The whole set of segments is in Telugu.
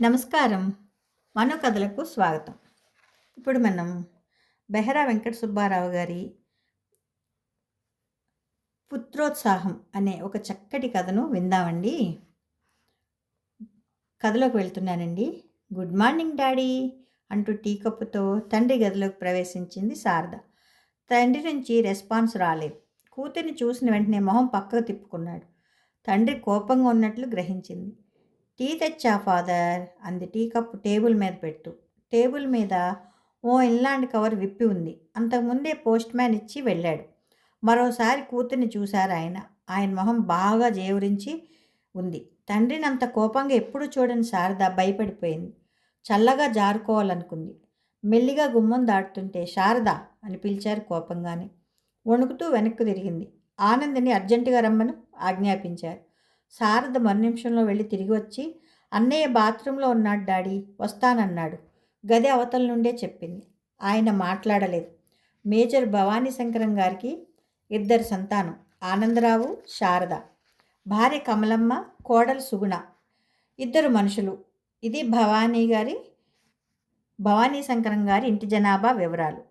నమస్కారం. మనోకథలకు స్వాగతం. ఇప్పుడు మనం బెహరా వెంకట సుబ్బారావు గారి పుత్రోత్సాహం అనే ఒక చక్కటి కథను విందామండి. కథలోకి వెళ్తున్నానండి. గుడ్ మార్నింగ్ డాడీ అంటూ టీ కప్పుతో తండ్రి గదిలోకి ప్రవేశించింది శారద. తండ్రి నుంచి రెస్పాన్స్ రాలేదు. కూతురిని చూసిన వెంటనే మొహం పక్కకు తిప్పుకున్నాడు. తండ్రి కోపంగా ఉన్నట్లు గ్రహించింది. టీ తెచ్చా ఫాదర్? అంది టీ కప్పు టేబుల్ మీద పెట్టు. టేబుల్ మీద ఓ ఇన్లాండ్ కవర్ విప్పి ఉంది. అంతకుముందే పోస్ట్ మ్యాన్ ఇచ్చి వెళ్ళాడు. మరోసారి కూతుర్ని చూశారు ఆయన. ఆయన మొహం బాగా జేవురించి ఉంది. తండ్రిని అంత కోపంగా ఎప్పుడు చూడని శారద భయపడిపోయింది. చల్లగా జారుకోవాలనుకుంది. మెల్లిగా గుమ్మం దాటుతుంటే శారద అని పిలిచారు కోపంగానే. వణుకుతూ వెనక్కు తిరిగింది. ఆనందిని అర్జెంటుగా రమ్మను ఆజ్ఞాపించారు. శారద మరు నిమిషంలో వెళ్ళి తిరిగి వచ్చి అన్నయ్య బాత్రూంలో ఉన్నాడు డాడీ వస్తానన్నాడు. గది అవతల నుండే చెప్పింది. ఆయన మాట్లాడలేదు. మేజర్ భవానీ శంకరం గారికి ఇద్దరు సంతానం ఆనందరావు శారద. భార్య కమలమ్మ కోడలు సుగుణ. ఇద్దరు మనుషులు. ఇది భవానీ గారి భవానీ శంకరం గారి ఇంటి జనాభా వివరాలు.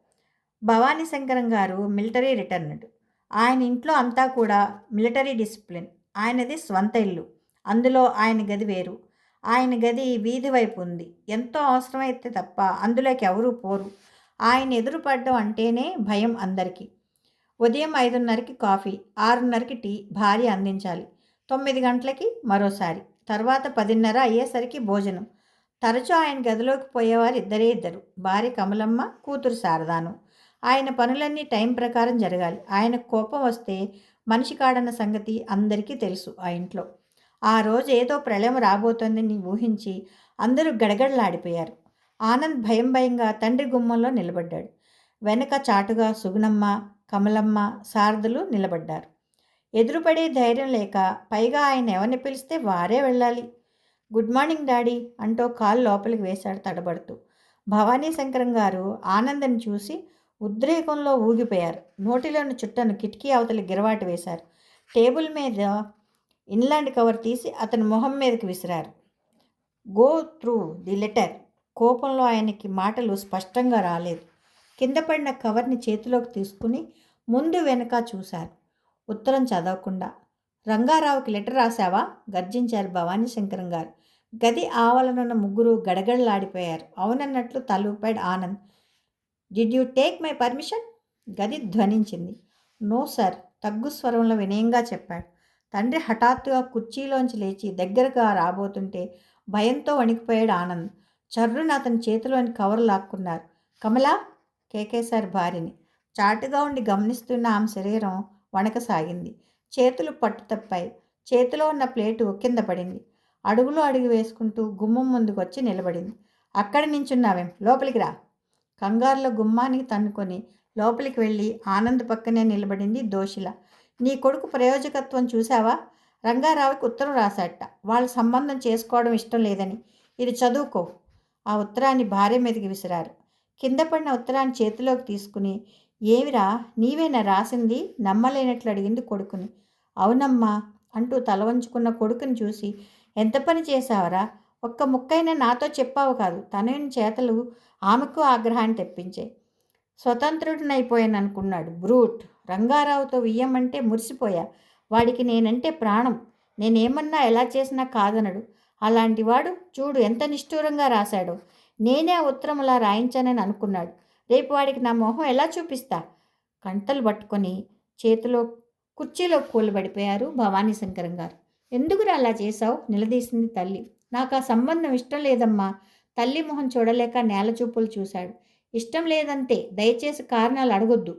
భవానీ శంకరం గారు మిలిటరీ రిటర్న్డ్. ఆయన ఇంట్లో అంతా కూడా మిలిటరీ డిసిప్లిన్. ఆయనది స్వంత ఇల్లు. అందులో ఆయన గది వేరు. ఆయన గది వీధి వైపు ఉంది. ఎంతో అవసరమైతే తప్ప అందులోకి ఎవరూ పోరు. ఆయన ఎదురుపడడం అంటేనే భయం అందరికీ. ఉదయం ఐదున్నరకి కాఫీ ఆరున్నరకి టీ భార్య అందించాలి. తొమ్మిది గంటలకి మరోసారి. తర్వాత పదిన్నర అయ్యేసరికి భోజనం. తరచూ ఆయన గదిలోకి పోయేవారు ఇద్దరే ఇద్దరు. భార్య కమలమ్మ కూతురు శారదాను. ఆయన పనులన్నీ టైం ప్రకారం జరగాలి. ఆయన కోపం వస్తే మనిషి కాడన్న సంగతి అందరికీ తెలుసు ఆ ఇంట్లో. ఆ రోజు ఏదో ప్రళయం రాబోతోందని ఊహించి అందరూ గడగడలాడిపోయారు. ఆనంద్ భయం భయంగా తండ్రి గుమ్మంలో నిలబడ్డాడు. వెనక చాటుగా సుగుణమ్మ కమలమ్మ శారదులు నిలబడ్డారు. ఎదురుపడే ధైర్యం లేక పైగా ఆయన ఎవరిని పిలిస్తే వారే వెళ్ళాలి. గుడ్ మార్నింగ్ డాడీ అంటూ కాలు లోపలికి వేశాడు తడబడుతూ. భవానీ శంకరం గారు ఆనందని చూసి ఉద్రేకంలో ఊగిపోయారు. నోటిలోని చుట్టను కిటికీ అవతలి గిరవాటు వేశారు. టేబుల్ మీద ఇన్లాండ్ కవర్ తీసి అతని మొహం మీదకి విసిరారు. Go through the letter. కోపంలో ఆయనకి మాటలు స్పష్టంగా రాలేదు. కింద పడిన కవర్ని చేతిలోకి తీసుకుని ముందు వెనక చూశారు. ఉత్తరం చదవకుండా రంగారావుకి లెటర్ రాశావా? గర్జించారు భవానీ శంకరం గారు. గది ఆవలనున్న ముగ్గురు గడగడలాడిపోయారు. అవునన్నట్లు తలూపాడు Anand. Did you take my permission గది ధ్వనించింది. నో సార్ తగ్గు స్వరంలో వినయంగా చెప్పాడు. తండ్రి హఠాత్తుగా కుర్చీలోంచి లేచి దగ్గరగా రాబోతుంటే భయంతో వణికిపోయాడు ఆనంద్. చర్రున అతని చేతిలోని కవర్ లాక్కున్నారు. కమలా కేకేశారు భార్యని. చాటుగా ఉండి గమనిస్తున్న ఆమె శరీరం వణకసాగింది. చేతులు పట్టు తప్పాయి. చేతిలో ఉన్న ప్లేటు కింద పడింది. అడుగులో అడుగు వేసుకుంటూ గుమ్మం ముందుకు వచ్చి నిలబడింది. అక్కడి నించున్నావేం? లోపలికి రా. కంగారులో గుమ్మానికి తన్నుకొని లోపలికి వెళ్ళి ఆనంద్ పక్కనే నిలబడింది దోషిల. నీ కొడుకు ప్రయోజకత్వం చూశావా? రంగారావుకి ఉత్తరం రాశాట వాళ్ళ సంబంధం చేసుకోవడం ఇష్టం లేదని. ఇది చదువుకో. ఆ ఉత్తరాన్ని భార్య మీదకి విసిరారు. కింద పడిన ఉత్తరాన్ని చేతిలోకి తీసుకుని ఏమిరా నీవేనా రాసింది? నమ్మలేనట్లు అడిగింది కొడుకుని. అవునమ్మా అంటూ తల వంచుకున్న కొడుకుని చూసి ఎంత పని చేశావరా? ఒక్క ముక్కైనా నాతో చెప్పావు కాదు. తనని చేతలు ఆమెకు ఆగ్రహాన్ని తెప్పించాయి. స్వతంత్రుడినైపోయాను అనుకున్నాడు బ్రూట్! రంగారావుతో వియ్యమంటే మురిసిపోయా. వాడికి నేనంటే ప్రాణం. నేనేమన్నా ఎలా చేసినా కాదనడు. అలాంటి వాడు చూడు ఎంత నిష్ఠూరంగా రాశాడో. నేనే ఆ ఉత్తరం అలా రాయించానని అనుకున్నాడు. రేపు వాడికి నా మొహం ఎలా చూపిస్తా? కంటలు పట్టుకొని చేతిలో కుర్చీలో కూలబడిపోయారు భవానీ శంకరం గారు ఎందుకురా అలా చేశావు? నిలదీసింది తల్లి. నాకు ఆ సంబంధం ఇష్టం లేదమ్మా. తల్లి మొహం చూడలేక నేల చూపులు చూశాడు. ఇష్టం లేదంతే దయచేసి కారణాలు అడగొద్దు.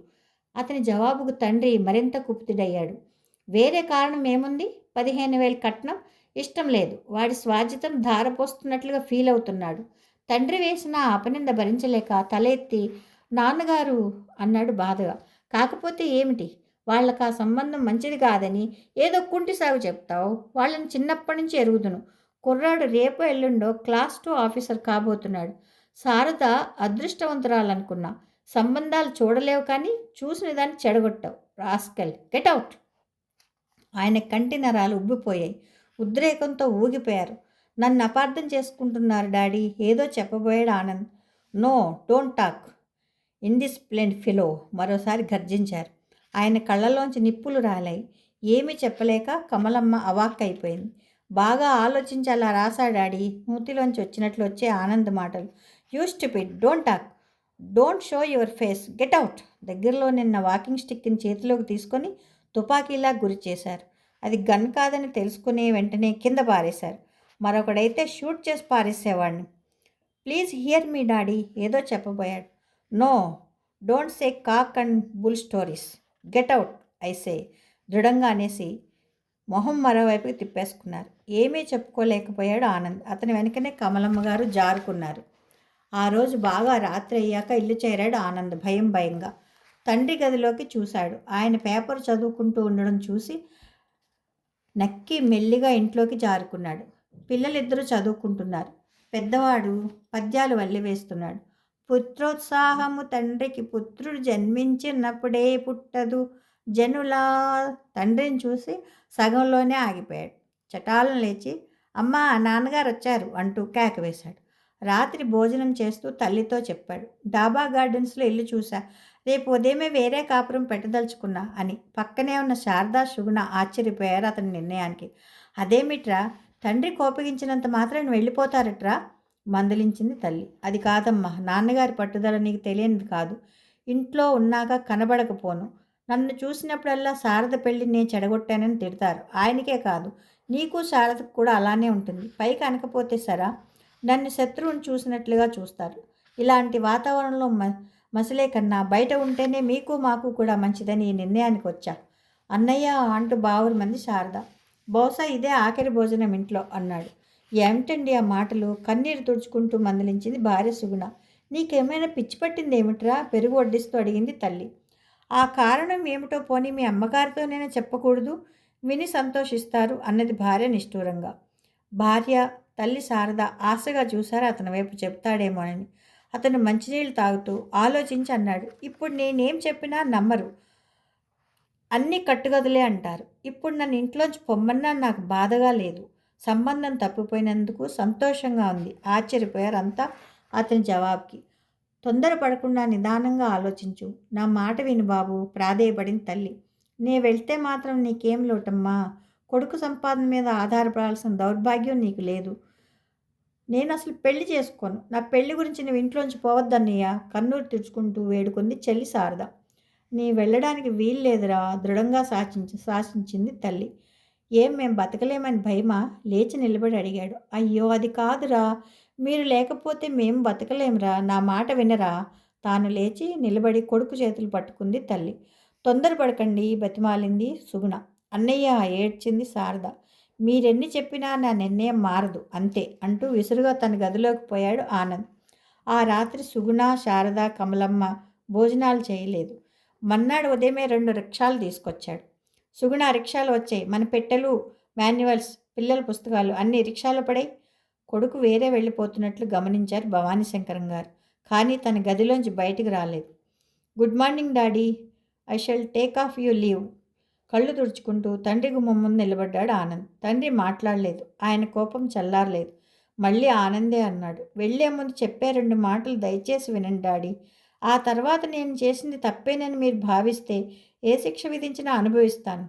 అతని జవాబుకు తండ్రి మరింత కుప్తిడయ్యాడు. వేరే కారణం ఏముంది? పదిహేను వేలు కట్నం? ఇష్టం లేదు. వాడి స్వాధ్యతం ధారపోస్తున్నట్లుగా ఫీల్ అవుతున్నాడు. తండ్రి వేసిన అపనింద భరించలేక తలెత్తి నాన్నగారు అన్నాడు బాధగా. కాకపోతే ఏమిటి? వాళ్ళకు ఆ సంబంధం మంచిది కాదని ఏదో కుంటి సాగు చెప్తావు. వాళ్ళని చిన్నప్పటి నుంచి ఎరుగుదును. కుర్రాడు రేపు ఎల్లుండో క్లాస్ టూ ఆఫీసర్ కాబోతున్నాడు. శారద అదృష్టవంతురాలనుకున్నా. సంబంధాలు చూడలేవు కానీ చూసిన దాన్ని చెడగొట్టావు. రాస్కెల్ గెట్ అవుట్ ఆయన కంటి నరాలు ఉబ్బిపోయాయి. ఉద్రేకంతో ఊగిపోయారు. నన్ను అపార్థం చేసుకుంటున్నారు డాడీ. ఏదో చెప్పబోయాడు Anand. No don't talk. Indisciplined fellow మరోసారి గర్జించారు. ఆయన కళ్ళలోంచి నిప్పులు రాలాయి. ఏమీ చెప్పలేక కమలమ్మ అవాక్ అయిపోయింది బాగా ఆలోచించి అలా రాసా డాడీ? మూతిలోంచి వచ్చినట్లు వచ్చే ఆనంద్ మాటలు. You stupid don't talk. Don't show your face. Get out. దగ్గరలో నిన్న వాకింగ్ స్టిక్ని చేతిలోకి తీసుకొని తుపాకీలా గురి చేశారు. అది గన్ కాదని తెలుసుకునే వెంటనే కింద పారేశారు. మరొకడైతే షూట్ చేసి పారేసేవాడిని. ప్లీజ్ హియర్ మీ డాడీ ఏదో చెప్పబోయాడు. No don't say cock and bull stories. Get out I say దృఢంగా అనేసి మొహం మరోవైపుకి తిప్పేసుకున్నారు. ఏమీ చెప్పుకోలేకపోయాడు ఆనంద్. అతని వెనుకనే కమలమ్మ గారు జారుకున్నారు. ఆ రోజు బాగా రాత్రి అయ్యాక ఇల్లు చేరాడు ఆనంద్ భయం భయంగా. తండ్రి గదిలోకి చూశాడు. ఆయన పేపర్ చదువుకుంటూ ఉండడం చూసి నక్కి మెల్లిగా ఇంట్లోకి జారుకున్నాడు. పిల్లలిద్దరూ చదువుకుంటున్నారు. పెద్దవాడు పద్యాలు వల్లివేస్తున్నాడు పుత్రోత్సాహము తండ్రికి పుత్రుడు జన్మించినప్పుడే పుట్టదు. జనులా తండ్రిని చూసి సగంలోనే ఆగిపోయాడు. చటాలను లేచి అమ్మ నాన్నగారు వచ్చారు అంటూ కేక వేశాడు. రాత్రి భోజనం చేస్తూ తల్లితో చెప్పాడు. డాబా గార్డెన్స్లో ఇల్లు చూశా. రేపు ఉదయమే వేరే కాపురం పెట్టదలుచుకున్నా అని. పక్కనే ఉన్న శారదా సుగుణ ఆశ్చర్యపోయారు అతని నిర్ణయానికి. అదేమిట్రా? తండ్రి కోపగించినంత మాత్రం వెళ్ళిపోతారట్రా? మందలించింది తల్లి. అది కాదమ్మా నాన్నగారి పట్టుదల నీకు తెలియనిది కాదు. ఇంట్లో ఉన్నాక కనబడకపోను. నన్ను చూసినప్పుడల్లా శారద పెళ్ళి నేను చెడగొట్టానని తిడతారు. ఆయనకే కాదు. నీకు శారదకు కూడా అలానే ఉంటుంది. పైకి అనకపోతే సరా? నన్ను శత్రువుని చూసినట్లుగా చూస్తారు. ఇలాంటి వాతావరణంలో మ మసలే కన్నా బయట ఉంటేనే మీకు మాకు కూడా మంచిదని ఈ నిర్ణయానికి వచ్చా? అన్నయ్య అంటూ బావురు మంది శారద. బహుశా ఇదే ఆఖరి భోజనం ఇంట్లో అన్నాడు. ఏమిటండి ఆ మాటలు? కన్నీరు తుడుచుకుంటూ మందలించింది భార్య సుగుణ. నీకేమైనా పిచ్చి పట్టింది ఏమిట్రా పెరుగు వడ్డిస్తూ అడిగింది తల్లి. ఆ కారణం ఏమిటో పోనీ మీ అమ్మగారితోనైనా చెప్పకూడదు? విని సంతోషిస్తారు అన్నది భార్య నిష్ఠూరంగా. భార్య తల్లి శారద ఆశగా చూశారు అతని వైపు చెప్తాడేమోనని అతను మంచినీళ్ళు తాగుతూ ఆలోచించి అన్నాడు ఇప్పుడు నేనేం చెప్పినా నమ్మరు. అన్నీ కట్టుగదులే అంటారు. ఇప్పుడు నన్ను ఇంట్లోంచి పొమ్మన్నా నాకు బాధగా లేదు. సంబంధం తప్పిపోయినందుకు సంతోషంగా ఉంది. ఆశ్చర్యపోయారు అంతా అతని జవాబుకి. తొందరపడకుండా నిదానంగా ఆలోచించు. నా మాట విను బాబు ప్రాధేయపడింది తల్లి. నే వెళ్తే మాత్రం నీకేం లోటమ్మా? కొడుకు సంపాదన మీద ఆధారపడాల్సిన దౌర్భాగ్యం నీకు లేదు. నేను అసలు పెళ్ళి చేసుకోను. నా పెళ్ళి గురించి నువ్వు ఇంట్లోంచి పోవద్దన్నయ్య. కన్నూరు తెచ్చుకుంటూ వేడుకుంది చెల్లి శారద. నీ వెళ్ళడానికి వీల్లేదురా దృఢంగా శాసించి శాసించింది తల్లి. ఏం మేం బతకలేమని భయమా? లేచి నిలబడి అడిగాడు. అయ్యో అది కాదురా. మీరు లేకపోతే మేం బతకలేంరా. నా మాట వినరా? తాను లేచి నిలబడి కొడుకు చేతులు పట్టుకుంది తల్లి. తొందరపడకండి బతిమాలింది సుగుణ. అన్నయ్య ఏడ్చింది శారద. మీరెన్ని చెప్పినా నా నిర్ణయం మారదు. అంతే అంటూ విసురుగా తన గదిలోకి పోయాడు ఆనంద్. ఆ రాత్రి సుగుణ శారద కమలమ్మ భోజనాలు చేయలేదు. మన్నాడు ఉదయమే రెండు రిక్షాలు తీసుకొచ్చాడు. సుగుణ రిక్షాలు వచ్చాయి. మన పెట్టెలు మాన్యువల్స్ పిల్లల పుస్తకాలు అన్ని రిక్షాలు పడాయి. కొడుకు వేరే వెళ్ళిపోతున్నట్లు గమనించారు భవానీశంకరం గారు. కానీ తన గదిలోంచి బయటికి రాలేదు. Good morning daddy. I shall take of you leave. కళ్ళు తుడుచుకుంటూ తండ్రి గుమ్మం ముందు నిలబడ్డాడు ఆనంద్. తండ్రి మాట్లాడలేదు. ఆయన కోపం చల్లారలేదు. మళ్ళీ ఆనందే అన్నాడు. వెళ్ళే ముందు చెప్పే రెండు మాటలు దయచేసి వినండి డాడీ. ఆ తర్వాత నేను చేసింది తప్పేనని మీరు భావిస్తే ఏ శిక్ష విధించినా అనుభవిస్తాను.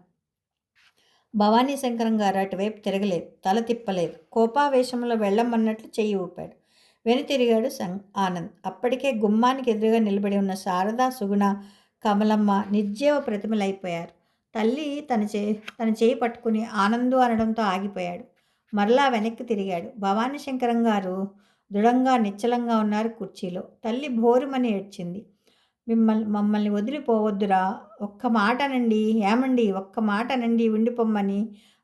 భవానీ శంకరం గారు అటువైపు తిరగలేదు తల తిప్పలేదు. కోపావేశంలో వెళ్ళమన్నట్లు చెయ్యి ఊపాడు. వెనుతిరిగాడు సం ఆనంద్. అప్పటికే గుమ్మానికి ఎదురుగా నిలబడి ఉన్న శారదా సుగుణ కమలమ్మ నిర్జీవ ప్రతిమలైపోయారు. తల్లి తన చే తన చేయి పట్టుకుని ఆనందు అనడంతో ఆగిపోయాడు. మరలా వెనక్కి తిరిగాడు. భవానీ శంకరం గారు దృఢంగా నిశ్చలంగా ఉన్నారు కుర్చీలో. తల్లి భోరుమని ఏడ్చింది. మిమ్మల్ని మమ్మల్ని వదిలిపోవద్దురా. ఒక్క మాటనండి ఏమండి? ఒక్క మాట అనండి ఉండిపోమ్మని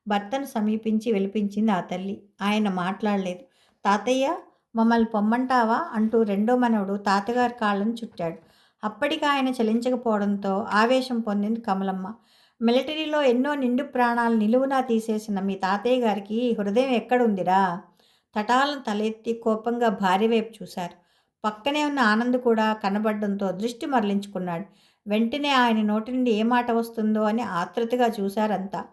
భర్తను సమీపించి వెలిపించింది ఆ తల్లి. ఆయన మాట్లాడలేదు. తాతయ్య మమ్మల్ని పొమ్మంటావా? అంటూ రెండో మనవడు తాతగారి కాళ్ళను చుట్టాడు. అప్పటికి ఆయన చలించకపోవడంతో ఆవేశం పొందింది కమలమ్మ. మిలిటరీలో ఎన్నో నిండు ప్రాణాలు నిలువునా తీసేసిన మీ తాతయ్య గారికి హృదయం ఎక్కడుందిరా? తటాలను తలెత్తి కోపంగా భార్య వైపు చూశారు. పక్కనే ఉన్న ఆనంద్ కూడా కనబడడంతో దృష్టి మరలించుకున్నాడు. వెంటనే ఆయన నోటి నుండి ఏ మాట వస్తుందో అని ఆతృతగా చూశారంతా.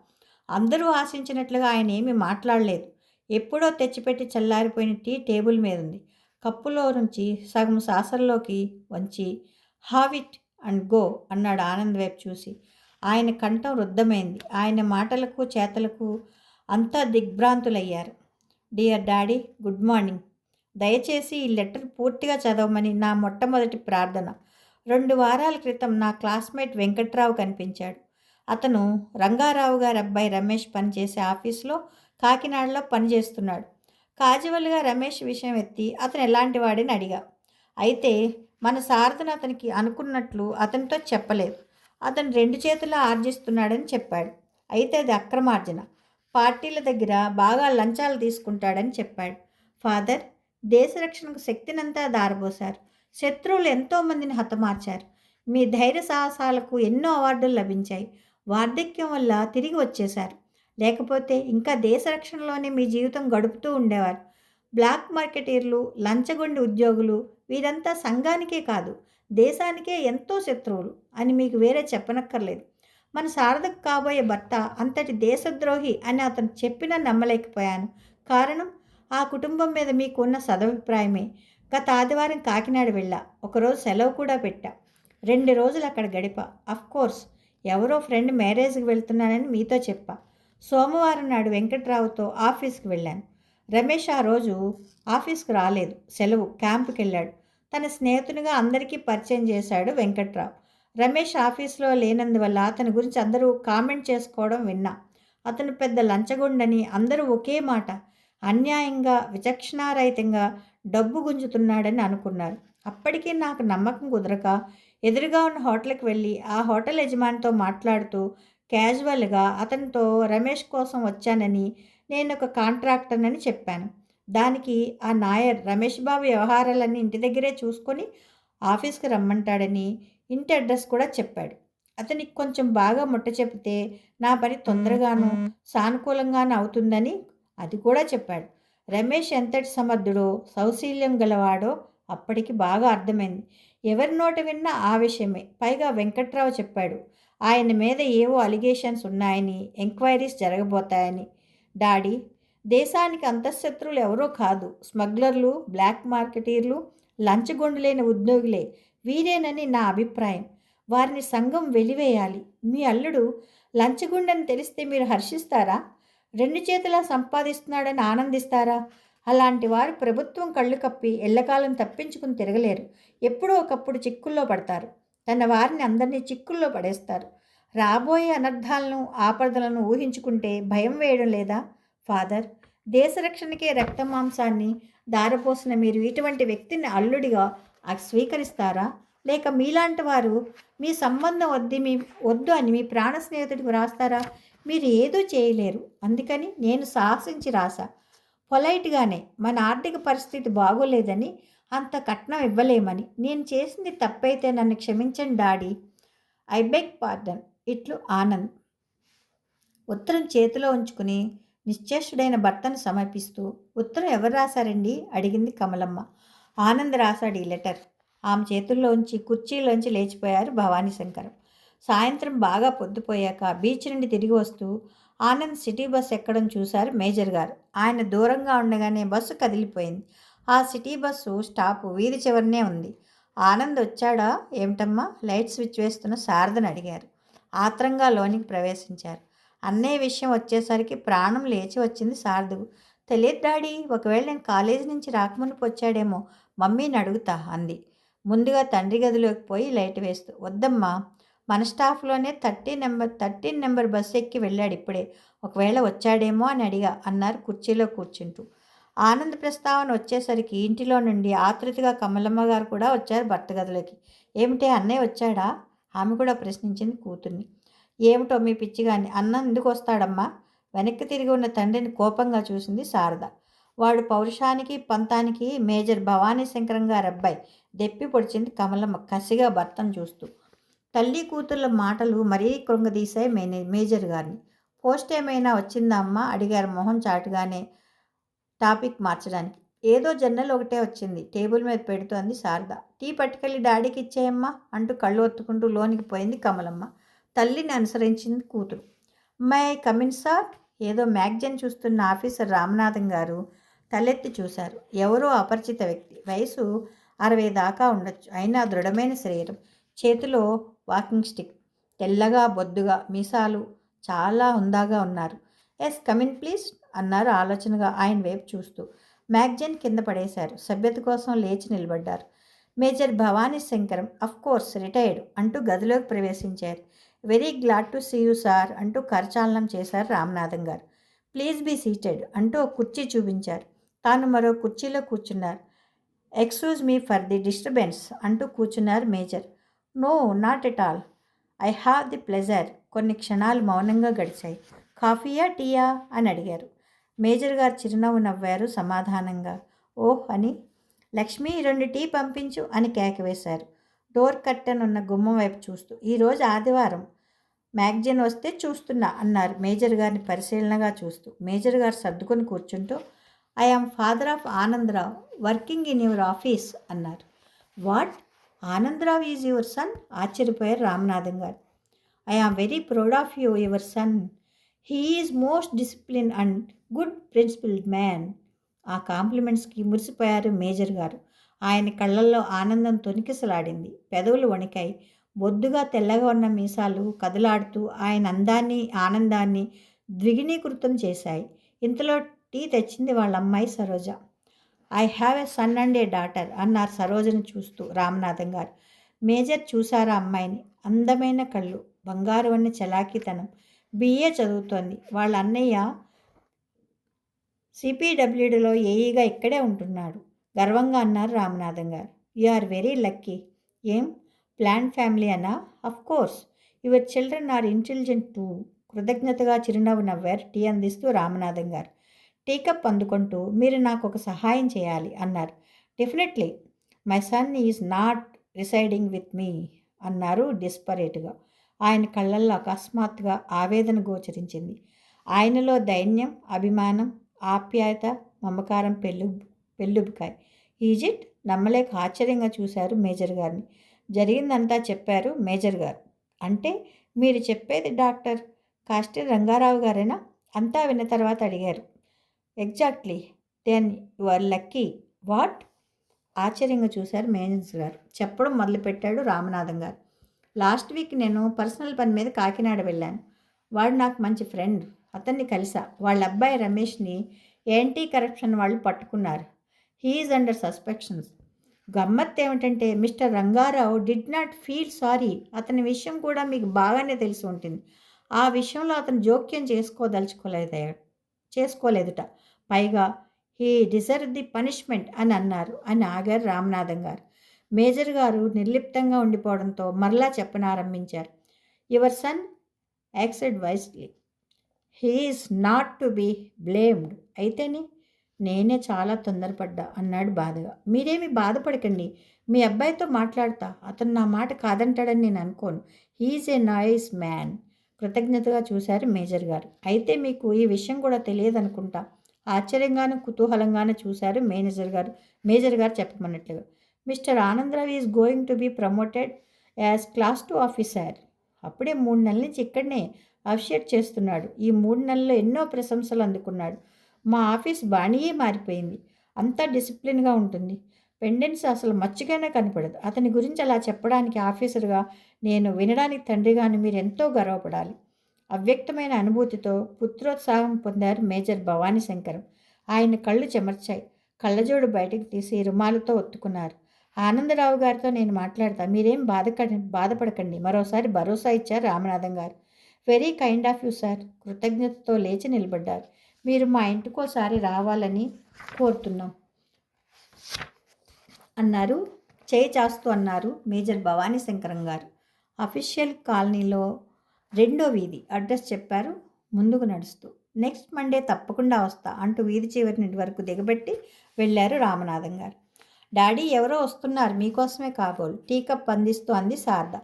అందరూ ఆశించినట్లుగా ఆయన ఏమీ మాట్లాడలేదు. ఎప్పుడో తెచ్చిపెట్టి చల్లారిపోయిన టీ టేబుల్ మీద ఉంది కప్పులో నుంచి సగం సాసల్లోకి వంచి హావిట్ అండ్ గో అన్నాడు ఆనంద్ వైపు చూసి. ఆయన కంఠం రుద్ధమైంది. ఆయన మాటలకు చేతలకు అంతా దిగ్భ్రాంతులయ్యారు. Dear daddy good morning. దయచేసి ఈ లెటర్ పూర్తిగా చదవమని నా మొట్టమొదటి ప్రార్థన. రెండు వారాల క్రితం నా క్లాస్మేట్ వెంకట్రావు కనిపించాడు. అతను రంగారావు గారి అబ్బాయి రమేష్ పనిచేసే ఆఫీస్లో కాకినాడలో పనిచేస్తున్నాడు. కాజువల్గా రమేష్ విషయం ఎత్తి అతను ఎలాంటి వాడని అడిగా. అయితే మన సారథన అతనికి అనుకున్నట్లు అతనితో చెప్పలేదు. అతను రెండు చేతులా ఆర్జిస్తున్నాడని చెప్పాడు. అయితే అది అక్రమార్జన. పార్టీల దగ్గర బాగా లంచాలు తీసుకుంటాడని చెప్పాడు. ఫాదర్ దేశ రక్షణకు శక్తినంతా దారబోశారు శత్రువులు ఎంతోమందిని హతమార్చారు. మీ ధైర్య సాహసాలకు ఎన్నో అవార్డులు లభించాయి. వార్ధక్యం వల్ల తిరిగి వచ్చేశారు. లేకపోతే ఇంకా దేశ రక్షణలోనే మీ జీవితం గడుపుతూ ఉండేవారు. బ్లాక్ మార్కెటీర్లు లంచగొండి ఉద్యోగులు వీరంతా సంఘానికే కాదు దేశానికే ఎంతో శత్రువులు అని మీకు వేరే చెప్పనక్కర్లేదు. మన శారదకు కాబోయే భర్త అంతటి దేశద్రోహి అని అతను చెప్పినా నమ్మలేకపోయాను. కారణం? ఆ కుటుంబం మీద మీకున్న సదభిప్రాయమే. గత ఆదివారం కాకినాడ వెళ్ళా. ఒకరోజు సెలవు కూడా పెట్టా. రెండు రోజులు అక్కడ గడిపా. అఫ్ కోర్స్ ఎవరో ఫ్రెండ్ మ్యారేజ్కి వెళ్తున్నానని మీతో చెప్పా. సోమవారం నాడు వెంకట్రావుతో ఆఫీస్కి వెళ్ళాను. రమేష్ ఆ రోజు ఆఫీస్కి రాలేదు. సెలవు క్యాంప్కి వెళ్ళాడు. తన స్నేహితునిగా అందరికీ పరిచయం చేశాడు వెంకట్రావు. రమేష్ ఆఫీస్లో లేనందువల్ల అతని గురించి అందరూ కామెంట్ చేసుకోవడం విన్నా. అతను పెద్ద లంచగొండని అందరూ ఒకే మాట. అన్యాయంగా విచక్షణారహితంగా డబ్బు గుంజుతున్నాడని అనుకున్నారు. అప్పటికీ నాకు నమ్మకం కుదరక ఎదురుగా ఉన్న హోటల్కి వెళ్ళి ఆ హోటల్ యజమానితో మాట్లాడుతూ క్యాజువల్గా అతనితో రమేష్ కోసం వచ్చానని నేను ఒక కాంట్రాక్టర్నని చెప్పాను. దానికి ఆ నాయర్ రమేష్ బాబు వ్యవహారాలన్నీ ఇంటి దగ్గరే చూసుకొని ఆఫీస్కి రమ్మంటాడని ఇంటి అడ్రస్ కూడా చెప్పాడు. అతనికి కొంచెం బాగా ముట్ట చెప్తే నా పని తొందరగాను సానుకూలంగాను అవుతుందని అది కూడా చెప్పాడు. రమేష్ ఎంతటి సమర్థుడో సౌశీల్యం గలవాడో అప్పటికి బాగా అర్థమైంది. ఎవరి నోట విన్నా ఆ విషయమే. పైగా వెంకట్రావు చెప్పాడు ఆయన మీద ఏవో అలిగేషన్స్ ఉన్నాయని ఎంక్వైరీస్ జరగబోతాయని. డాడీ దేశానికి అంతఃశత్రువులు ఎవరో కాదు. స్మగ్లర్లు బ్లాక్ మార్కెటీర్లు లంచగొండులేని ఉద్యోగులే. వీరేనని నా అభిప్రాయం. వారిని సంఘం వెలివేయాలి. మీ అల్లుడు లంచగుండని తెలిస్తే మీరు హర్షిస్తారా? రెండు చేతులా సంపాదిస్తున్నాడని ఆనందిస్తారా? అలాంటి వారు ప్రభుత్వం కళ్ళు కప్పి ఎల్లకాలం తప్పించుకుని తిరగలేరు. ఎప్పుడో ఒకప్పుడు చిక్కుల్లో పడతారు. తన వారిని అందరినీ చిక్కుల్లో పడేస్తారు. రాబోయే అనర్థాలను ఆపదలను ఊహించుకుంటే భయం వేయడం లేదా? ఫాదర్ దేశ రక్షణకే రక్త మాంసాన్ని దారపోసిన మీరు ఇటువంటి వ్యక్తిని అల్లుడిగా స్వీకరిస్తారా? లేక మీలాంటి వారు మీ సంబంధం వద్ది మీ వద్దు అని మీ ప్రాణ స్నేహితుడికి రాస్తారా మీరు ఏదో చేయలేరు. అందుకని నేను సాహసించి రాసా పొలైట్గానే మన ఆర్థిక పరిస్థితి బాగోలేదని అంత కట్నం ఇవ్వలేమని. నేను చేసింది తప్పైతే నన్ను క్షమించండి డాడీ. I beg pardon. ఇట్లు ఆనంద్. ఉత్తరం చేతిలో ఉంచుకుని నిశ్చేష్టుడైన భర్తను సమర్పిస్తూ ఉత్తరం ఎవరు రాశారండి? అడిగింది కమలమ్మ. ఆనంద్ రాశాడు ఈ లెటర్. ఆమె చేతుల్లోంచి కుర్చీలోంచి లేచిపోయారు భవానీ శంకరం. సాయంత్రం బాగా పొద్దుపోయాక బీచ్ నుండి తిరిగి వస్తూ ఆనంద్ సిటీ బస్ ఎక్కడం చూశారు మేజర్ గారు. ఆయన దూరంగా ఉండగానే బస్సు కదిలిపోయింది. ఆ సిటీ బస్సు స్టాప్ వీధి చివరినే ఉంది. ఆనంద్ వచ్చాడా? ఏమిటమ్మా? లైట్ స్విచ్ వేస్తున్న శారదని అడిగారు. ఆత్రంగా లోనికి ప్రవేశించారు. అన్నయ్య విషయం వచ్చేసరికి ప్రాణం లేచి వచ్చింది శారదకు. తెలియదు డాడీ ఒకవేళ నేను కాలేజీ నుంచి రాకమునుపు వచ్చాడేమో మమ్మీని అడుగుతా అంది. ముందుగా తండ్రి గదిలోకి పోయి లైట్ వేస్తూ వద్దమ్మా మన స్టాఫ్లోనే thirteen number thirteen number bus ఎక్కి వెళ్ళాడు ఇప్పుడే. ఒకవేళ వచ్చాడేమో అని అడిగా అన్నారు కుర్చీలో కూర్చుంటూ. ఆనంద్ ప్రస్తావన వచ్చేసరికి ఇంటిలో నుండి ఆతృతిగా కమలమ్మ గారు కూడా వచ్చారు భర్త గదిలోకి. ఏమిటే అన్నయ్య వచ్చాడా? ఆమె కూడా ప్రశ్నించింది కూతుర్ని. ఏమిటో మీ పిచ్చిగాని అన్న ఎందుకు వస్తాడమ్మా? వెనక్కి తిరిగి ఉన్న తండ్రిని కోపంగా చూసింది శారద. వాడు పౌరుషానికి పంతానికి మేజర్ భవానీ శంకరం గారి అబ్బాయి దెప్పి పొడిచింది కమలమ్మ కసిగా భర్తను చూస్తూ. తల్లి కూతుర్ల మాటలు మరీ కృంగదీశాయి మేనే మేజర్ గారిని. పోస్ట్ ఏమైనా వచ్చిందా అమ్మ? అడిగారు మొహం చాటుగానే టాపిక్ మార్చడానికి. ఏదో జర్నల్ ఒకటే వచ్చింది. టేబుల్ మీద పెడుతోంది శారద. టీ పట్టుకెళ్ళి డాడీకి ఇచ్చేయమ్మా అంటూ కళ్ళు ఒత్తుకుంటూ లోనికి పోయింది కమలమ్మ. తల్లిని అనుసరించింది కూతురు. May come in sir. ఏదో మ్యాగజైన్ చూస్తున్న ఆఫీసర్ రామనాథం గారు తలెత్తి చూశారు. ఎవరో అపరిచిత వ్యక్తి. వయసు అరవై దాకా ఉండొచ్చు. అయినా దృఢమైన శరీరం. చేతిలో వాకింగ్ స్టిక్. తెల్లగా బొద్దుగా మీసాలు చాలా హుందాగా ఉన్నారు. ఎస్ కమిన్ ప్లీజ్ అన్నారు ఆలోచనగా ఆయన వైపు చూస్తూ. మ్యాగజైన్ కింద పడేశారు. సభ్యత కోసం లేచి నిలబడ్డారు. Major Bhavani Shankaram of course retired అంటూ గదిలోకి ప్రవేశించారు. Very glad to see you sir అంటూ కరచాలనం చేశారు రామనాథం గారు. ప్లీజ్ బీ సీటెడ్ అంటూ ఒక కుర్చీ చూపించారు. తాను మరో కుర్చీలో కూర్చున్నారు. Excuse me for the disturbance అంటూ కూర్చున్నారు major. No not at all. I have the pleasure. కొన్ని క్షణాలు మౌనంగా గడిచాయి. కాఫీయా టీయా? అని అడిగారు. మేజర్ గారు చిరునవ్వు నవ్వారు సమాధానంగా. ఓహ్ అని. లక్ష్మి రెండు టీ పంపించు అని కేక వేశారు. డోర్ కట్టెన్ ఉన్న గుమ్మం వైపు చూస్తూ. ఈరోజు ఆదివారం. మ్యాగజైన్ వస్తే చూస్తున్నా అన్నారు మేజర్ గారిని పరిశీలనగా చూస్తూ. మేజర్ గారు సర్దుకొని కూర్చుంటూ I am father of Anandarao working in your office అన్నారు. What? Anandarao is your son? ఆశ్చర్యపోయారు రామనాథం గారు. I am very proud of you your son. He is most discipline and good principled man. ఆ కాంప్లిమెంట్స్కి మురిసిపోయారు మేజర్ గారు. ఆయన కళ్ళల్లో ఆనందం తొనికిసలాడింది. పెదవులు వణికాయి. బొద్దుగా తెల్లగా ఉన్న మీసాలు కదలాడుతూ ఆయన అందాన్ని ఆనందాన్ని ద్విగుణీకృతం చేశాయి. ఇంతలో టీ తెచ్చింది వాళ్ళ అమ్మాయి Saroja. I have a son and a daughter అన్నారు సరోజను చూస్తూ రామనాథం గారు. మేజర్ చూసారా అమ్మాయిని? అందమైన కళ్ళు బంగారు అన్న చలాకితనం. బిఏ చదువుతోంది. వాళ్ళ అన్నయ్య సిపిడబ్ల్యూడిలో ఏఈగా ఇక్కడే ఉంటున్నాడు. గర్వంగా అన్నారు రామనాథం గారు. యు ఆర్ వెరీ లక్కీ ఏం? ప్లాన్ ఫ్యామిలీ అనా? Of course your children are intelligent too కృతజ్ఞతగా చిరునవ్వు నవ్వారు టీ అందిస్తూ రామనాథం గారు. టేకప్ అందుకుంటూ మీరు నాకు ఒక సహాయం చేయాలి అన్నారు. Definitely. My son is not residing with me అన్నారు డిస్పరేట్గా. ఆయన కళ్ళల్లో అకస్మాత్తుగా ఆవేదన గోచరించింది. ఆయనలో దైన్యం అభిమానం ఆప్యాయత మమకారం పెళ్ళు పెళ్ళుబుకాయ్. ఈజిట్ నమ్మలేక ఆశ్చర్యంగా చూశారు మేజర్ గారిని. జరిగిందంతా చెప్పారు మేజర్ గారు. అంటే మీరు చెప్పేది డాక్టర్ కాస్టి రంగారావు గారేనా? అంతా విన్న తర్వాత అడిగారు. Exactly then you are lucky what ఆశ్చర్యంగా చూశారు మేనేజర్ గారు. చెప్పడం మొదలుపెట్టాడు రామనాథం గారు. లాస్ట్ వీక్ నేను పర్సనల్ పని మీద కాకినాడ వెళ్ళాను. వాడు నాకు మంచి ఫ్రెండ్ అతన్ని కలిసా. వాళ్ళ అబ్బాయి రమేష్ని యాంటీ కరప్షన్ వాళ్ళు పట్టుకున్నారు. హీఈస్ అండర్ సస్పెక్షన్స్ గమ్మత్ ఏమిటంటే mister Rangarao did not feel sorry అతని విషయం కూడా మీకు బాగానే తెలిసి ఉంటుంది. ఆ విషయంలో అతను జోక్యం చేసుకోదలుచుకోలేదయ్యాడు. చేసుకోలేదుట. పైగా హీ డిజర్వ్ ది పనిష్మెంట్ అని అన్నారు అని ఆగారు రామనాథం గారు. మేజర్ గారు నిర్లిప్తంగా ఉండిపోవడంతో మరలా చెప్పనారంభించారు. Your son acted wisely he's not to be blamed. అయితేనే నేనే చాలా తొందరపడ్డా అన్నాడు బాధగా. మీరేమి బాధపడకండి. మీ అబ్బాయితో మాట్లాడతా. అతను నా మాట కాదంటాడని నేను అనుకోను. He's a nice man. కృతజ్ఞతగా చూశారు మేజర్ గారు. అయితే మీకు ఈ విషయం కూడా తెలియదు అనుకుంటా ఆశ్చర్యంగాను చూశారు మేనేజర్ గారు. మేజర్ గారు చెప్పమన్నట్లుగా mister Anandarao is going to be promoted as class two officer. అప్పుడే మూడు నెలల నుంచి ఇక్కడనే అఫిషియేట్ చేస్తున్నాడు. ఈ మూడు నెలల్లో ఎన్నో ప్రశంసలు అందుకున్నాడు. మా ఆఫీస్ బాణీయే మారిపోయింది. అంతా డిసిప్లిన్గా ఉంటుంది. పెండెన్స్ అసలు మచ్చిగానే కనపడదు. అతని గురించి అలా చెప్పడానికి ఆఫీసర్గా నేను వినడానికి తండ్రిగాను మీరు ఎంతో గర్వపడాలి. అవ్యక్తమైన అనుభూతితో పుత్రోత్సాహం పొందారు మేజర్ భవానీ శంకరం ఆయన కళ్ళు చెమర్చాయి. కళ్ళజోడు బయటకు తీసి రుమాలతో ఒత్తుకున్నారు. ఆనందరావు గారితో నేను మాట్లాడతా. మీరేం బాధక బాధపడకండి. మరోసారి భరోసా ఇచ్చారు రామనాథం గారు. Very kind of you sir. కృతజ్ఞతతో లేచి నిలబడ్డారు. మీరు మా ఇంటికోసారి రావాలని కోరుతున్నాం. అన్నారు. చేయి చాస్తూ అన్నారు మేజర్ భవానీ శంకరం గారు. అఫీషియల్ కాలనీలో రెండో వీధి అడ్రస్ చెప్పారు. ముందుకు నడుస్తూ నెక్స్ట్ మండే తప్పకుండా వస్తా అంటూ వీధి చివరి వరకు దిగబెట్టి వెళ్ళారు రామనాథం గారు. డాడీ ఎవరో వస్తున్నారు మీకోసమే కాబోలు. టీ కప్ అందిస్తూ అంది శారద.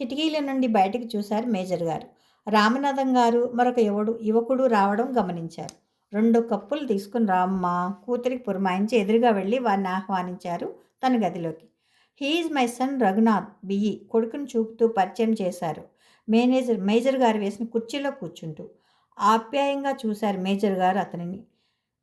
కిటికీల నుండి బయటకు చూశారు మేజర్ గారు. రామనాథం గారు మరొక యువడు యువకుడు రావడం గమనించారు. రెండు కప్పులు తీసుకుని రామ్మా కూతురికి పురమాయించి ఎదురుగా వెళ్ళి వారిని ఆహ్వానించారు. తన గదిలోకి. He's my son Raghunath BE కొడుకును చూపుతూ పరిచయం చేశారు. మేనేజర్ మేజర్ గారు వేసిన కుర్చీలో కూర్చుంటూ. ఆప్యాయంగా చూశారు మేజర్ గారు అతనిని.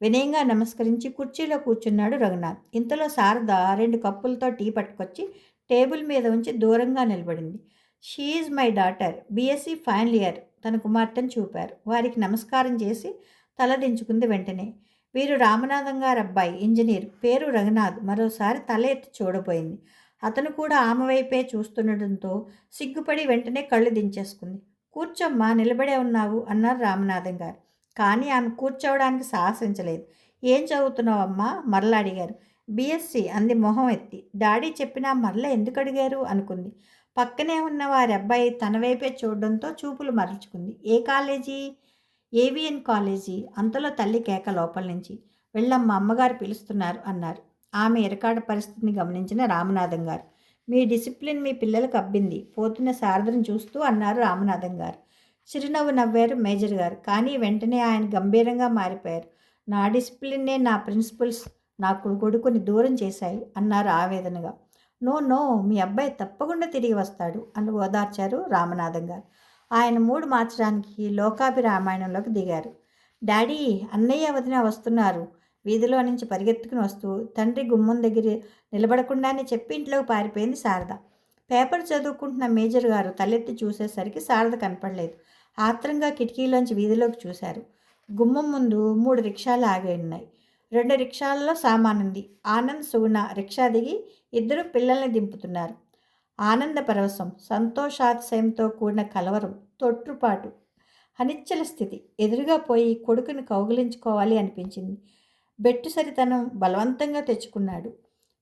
వినయంగా నమస్కరించి కుర్చీలో కూర్చున్నాడు రఘునాథ్. ఇంతలో శారద రెండు కప్పులతో టీ పట్టుకొచ్చి టేబుల్ మీద ఉంచి దూరంగా నిలబడింది. She's my daughter BSc final year తన కుమార్తెను చూపారు. వారికి నమస్కారం చేసి తలదించుకుంది వెంటనే. వీరు రామనాథం గారు అబ్బాయి ఇంజనీర్. పేరు రఘునాథ్. మరోసారి తల ఎత్తి చూడబోయింది. అతను కూడా ఆమె వైపే చూస్తుండటంతో సిగ్గుపడి వెంటనే కళ్ళు దించేసుకుంది. కూర్చోమ్మా నిలబడే ఉన్నావు అన్నారు రామనాథం గారు. కానీ ఆమె కూర్చోవడానికి సాహసించలేదు. ఏం చదువుతున్నావమ్మా? మరలా అడిగారు. బీఎస్సీ అంది మొహం ఎత్తి. డాడీ చెప్పినా మరల ఎందుకు అడిగారు? అనుకుంది. పక్కనే ఉన్న వారి అబ్బాయి తన వైపే చూడడంతో చూపులు మరల్చుకుంది. ఏ కాలేజీ? ఏవిఎన్ కాలేజీ అంతలో తల్లి కేక లోపల నుంచి. వెళ్ళమ్మ అమ్మగారు పిలుస్తున్నారు అన్నారు. ఆమె ఎరకాడ పరిస్థితిని గమనించిన రామనాథం గారు. మీ డిసిప్లిన్ మీ పిల్లలకు అబ్బింది. పోతున్న శారదను చూస్తూ అన్నారు రామనాథం గారు. చిరునవ్వు నవ్వారు మేజర్ గారు. కానీ వెంటనే ఆయన గంభీరంగా మారిపోయారు. నా డిసిప్లిన్నే నా ప్రిన్సిపల్స్ నా కొడుకుని దూరం చేశాయి అన్నారు ఆవేదనగా. నో నో మీ అబ్బాయి తప్పకుండా తిరిగి వస్తాడు అని ఓదార్చారు రామనాథం గారు. ఆయన మూడు మార్చడానికి లోకాభి రామాయణంలోకి దిగారు. డాడీ అన్నయ్య వదిన వస్తున్నారు. వీధిలో నుంచి పరిగెత్తుకుని వస్తూ తండ్రి గుమ్మం దగ్గర నిలబడకుండానే చెప్పి ఇంట్లోకి పారిపోయింది శారద. పేపర్ చదువుకుంటున్న మేజర్ గారు తలెత్తి చూసేసరికి శారద కనపడలేదు. ఆత్రంగా కిటికీలోంచి వీధిలోకి చూశారు. గుమ్మం ముందు మూడు రిక్షాలు ఆగి ఉన్నాయి. రెండు రిక్షాలలో సామానుంది. ఆనంద్ సుగుణ రిక్షా దిగి ఇద్దరు పిల్లల్ని దింపుతున్నారు. ఆనంద పరవశం సంతోషాతిశయంతో కూడిన కలవరం. తొట్టుపాటు అనిచ్చల స్థితి. ఎదురుగా పోయి కొడుకుని కౌగిలించుకోవాలి అనిపించింది. బెట్టు సరితనం బలవంతంగా తెచ్చుకున్నాడు.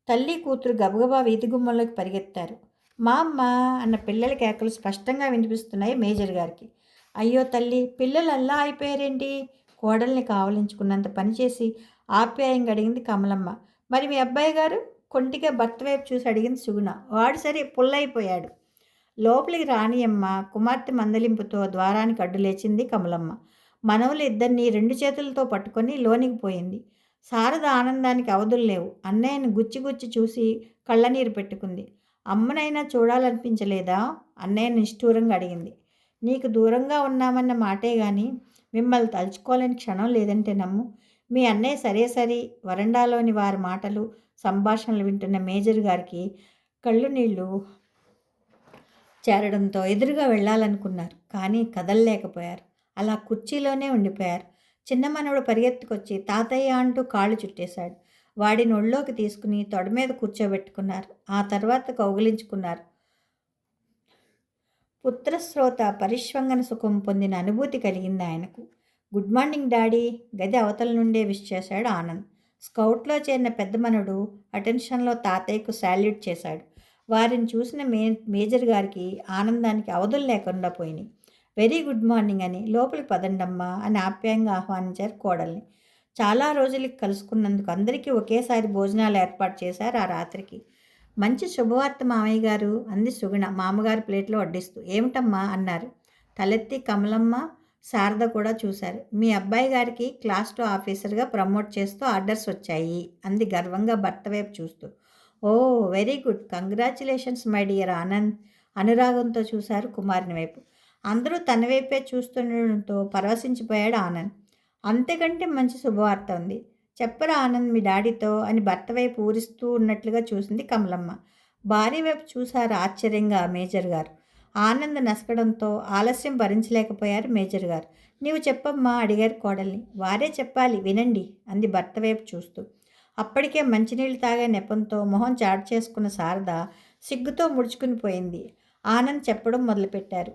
తల్లి కూతురు గబగబా వీధి గుమ్మంలోకి పరిగెత్తారు. మా అమ్మ అన్న పిల్లల కేకలు స్పష్టంగా వినిపిస్తున్నాయి మేజర్ గారికి. అయ్యో తల్లి పిల్లలు అల్లా అయిపోయారేంటి? కోడల్ని కావలించుకున్నంత పనిచేసి ఆప్యాయంగా అడిగింది కమలమ్మ. మరి మీ అబ్బాయి గారు? కొంటిగా భర్త వైపు చూసి అడిగింది సుగుణ. వాడు సరే పుల్లైపోయాడు. లోపలికి రానియమ్మ కుమార్తె మందలింపుతో ద్వారానికి అడ్డు లేచింది కమలమ్మ. మనవులు ఇద్దరిని రెండు చేతులతో పట్టుకొని లోనికి పోయింది. శారద ఆనందానికి అవధులు లేవు. అన్నయ్యను గుచ్చి గుచ్చి చూసి కళ్ళనీరు పెట్టుకుంది. అమ్మనైనా చూడాలనిపించలేదా? అన్నయ్య నిష్ఠూరంగా అడిగింది. నీకు దూరంగా ఉన్నామన్న మాటే కానీ మిమ్మల్ని తలుచుకోలేని క్షణం లేదంటే నమ్ము. మీ అన్నయ్య సరే సరి వరండాలోని వారి మాటలు సంభాషణలు వింటున్న మేజర్ గారికి కళ్ళు నీళ్ళు చేరడంతో ఎదురుగా వెళ్ళాలనుకున్నారు కానీ కదలలేకపోయారు. అలా కుర్చీలోనే ఉండిపోయారు. చిన్న మనవడు పరిగెత్తుకొచ్చి తాతయ్య అంటూ కాళ్ళు చుట్టేశాడు. వాడిని ఒళ్ళోకి తీసుకుని తొడ మీద కూర్చోబెట్టుకున్నారు. ఆ తర్వాత కౌగిలించుకున్నారు. పుత్రశ్రోత పరిష్వంగన సుఖం పొందిన అనుభూతి కలిగింది ఆయనకు. గుడ్ మార్నింగ్ డాడీ గది అవతల నుండే విష్ చేశాడు ఆనంద్. స్కౌట్లో చేరిన పెద్ద మనుడు అటెన్షన్లో తాతయ్యకు శాల్యూట్ చేశాడు. వారిని చూసిన మే మేజర్ గారికి ఆనందానికి అవధులు లేకుండా పోయినాయి. వెరీ గుడ్ మార్నింగ్ అని లోపలికి పదండమ్మా అని ఆప్యాయంగా ఆహ్వానించారు కోడల్ని. చాలా రోజులకి కలుసుకున్నందుకు అందరికీ ఒకేసారి భోజనాలు ఏర్పాటు చేశారు ఆ రాత్రికి. మంచి శుభవార్త మామయ్య గారు అంది సుగుణ మామగారు ప్లేట్లో వడ్డిస్తూ. ఏమిటమ్మా అన్నారు. తలెత్తి కమలమ్మ శారద కూడా చూశారు. మీ అబ్బాయి గారికి క్లాస్ టూ ఆఫీసర్గా ప్రమోట్ చేస్తూ ఆర్డర్స్ వచ్చాయి అంది గర్వంగా భర్త వైపు చూస్తూ. ఓ very good. Congratulations my dear Anand అనురాగంతో చూశారు కుమారుని వైపు. అందరూ తన వైపే చూస్తుండడంతో పరవశించిపోయాడు ఆనంద్. అంతకంటే మంచి శుభవార్త ఉంది. చెప్పరా ఆనంద్ మీ డాడీతో అని భర్త వైపు ఊరిస్తూ ఉన్నట్లుగా చూసింది కమలమ్మ. భార్య వైపు చూశారు ఆశ్చర్యంగా మేజర్ గారు. ఆనంద్ నసకడంతో ఆలస్యం భరించలేకపోయారు మేజర్ గారు. నీవు చెప్పమ్మా అడిగారు కోడల్ని. వారే చెప్పాలి వినండి అంది భర్త వైపు చూస్తూ. అప్పటికే మంచినీళ్ళు తాగే నెపంతో మొహం చాటు చేసుకున్న శారద సిగ్గుతో ముడుచుకుని పోయింది. ఆనంద్ చెప్పడం మొదలుపెట్టారు.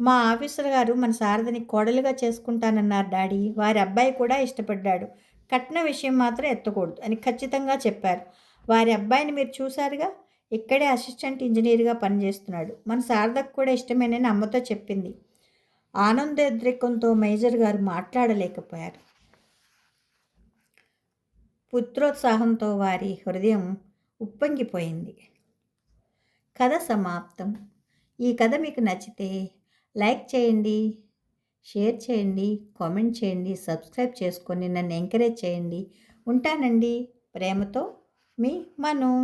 మా ఆఫీసర్ గారు మన శారదని కోడలుగా చేసుకుంటానన్నారు డాడీ. వారి అబ్బాయి కూడా ఇష్టపడ్డాడు. కట్న విషయం మాత్రం ఎత్తకూడదు అని ఖచ్చితంగా చెప్పారు. వారి అబ్బాయిని మీరు చూశారుగా? ఇక్కడే అసిస్టెంట్ ఇంజనీర్గా పనిచేస్తున్నాడు. మన శారదకు కూడా ఇష్టమేనని అమ్మతో చెప్పింది. ఆనందోద్రేకంతో మేజర్ గారు మాట్లాడలేకపోయారు. పుత్రోత్సాహంతో వారి హృదయం ఉప్పొంగిపోయింది. కథ సమాప్తం. ఈ కథ మీకు నచ్చితే లైక్ చేయండి షేర్ చేయండి కామెంట్ చేయండి సబ్స్క్రైబ్ చేసుకొని నన్ను ఎంకరేజ్ చేయండి. ఉంటానండి ప్రేమతో మీ మను.